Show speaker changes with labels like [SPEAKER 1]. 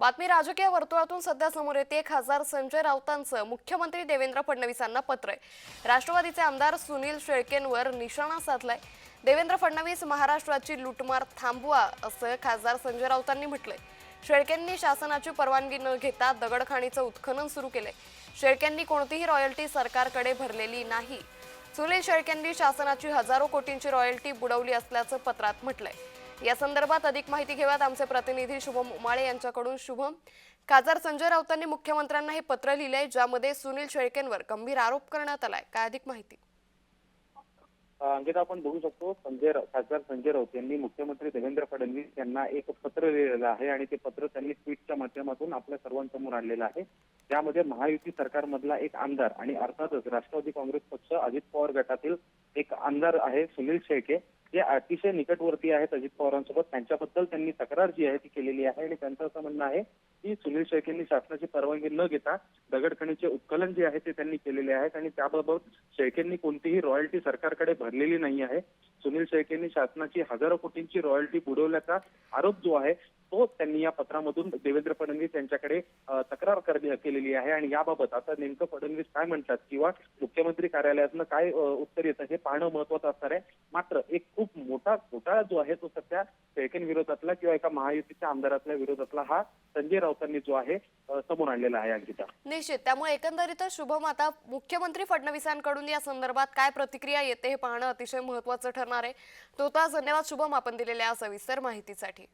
[SPEAKER 1] बातमी राजकीय वर्तुळातून सध्या समोर येते. खासदार संजय राऊतांचं मुख्यमंत्री देवेंद्र फडणवीसांना पत्र आहे. राष्ट्रवादीचे आमदार सुनील शेळकेंवर निशाणा साधलाय. देवेंद्र फडणवीस महाराष्ट्राची लुटमार थांबवा असं खासदार संजय राऊतांनी म्हटलंय. शेळकेंनी शासनाची परवानगी न घेता दगडखाणीचं उत्खनन सुरू केलंय. शेळकेंनी कोणतीही रॉयल्टी सरकारकडे भरलेली नाही. सुनील शेळकेंनी शासनाची हजारो कोटींची रॉयल्टी बुडवली असल्याचं पत्रात म्हटलंय. या संदर्भात अधिक माहिती घेऊयात. आमचे प्रतिनिधी शुभम उमाळे यांच्याकडून शुभम खासदार संजय राऊतांनी मुख्यमंत्र्यांना हे पत्र लिहिलंय ज्यामध्ये सुनील शेळकेंवर गंभीर आरोप करण्यात आलाय. काय अधिक माहिती?
[SPEAKER 2] अंकिता आपण बघू शकतो संजय खासदार संजय राऊत यांनी मुख्यमंत्री देवेंद्र फडणवीस यांना एक पत्र लिहिलेलं आहे आणि ते पत्र त्यांनी ट्विटच्या माध्यमातून आपल्या सर्वांसमोर आणलेलं आहे. त्यामध्ये महायुती सरकारमधला एक आमदार आणि अर्थातच राष्ट्रवादी काँग्रेस पक्ष अजित पवार गटातील आमदार आहे सुनील शेळके. जे अतिशय निकटवर्ती आहेत अजित पवारांसोबत. त्यांच्याबद्दल त्यांनी तक्रार जी आहे ती केलेली आहे आणि त्यांचं असं म्हणणं आहे की सुनील शेळकेंनी शासनाची परवानगी न घेता दगडखणीचे उत्खनन जे आहे ते त्यांनी केलेले आहेत आणि त्याबाबत शेळकेंनी कोणतीही रॉयल्टी सरकारकडे भरलेली नाही आहे. सुनील शेळकेंनी शासनाची हजारो कोटींची रॉयल्टी बुडवल्याचा आरोप जो आहे तो त्यांनी या पत्रामधून देवेंद्र फडणवीस यांच्याकडे तक्रार कर- केलेली आहे आणि याबाबत आता नेमकं फडणवीस काय म्हणतात किंवा मुख्यमंत्री कार्यालयातनं काय उत्तर येतं हे पाहणं महत्वाचं असणार आहे. मात्र एक खूप मोठा घोटाळा जो आहे तो सध्या शेळकें विरोधातला किंवा एका महायुतीच्या आमदारातल्या विरोधातला हा संजय राऊतांनी जो आहे समोर आणलेला आहे अंकिता.
[SPEAKER 1] निश्चित. त्यामुळे एकंदरीतच शुभम आता मुख्यमंत्री फडणवीसांकडून या संदर्भात काय प्रतिक्रिया येते हे पाहणं अतिशय महत्वाचं ठरणार आहे. तो धन्यवाद शुभम आपण दिलेल्या सविस्तर माहितीसाठी.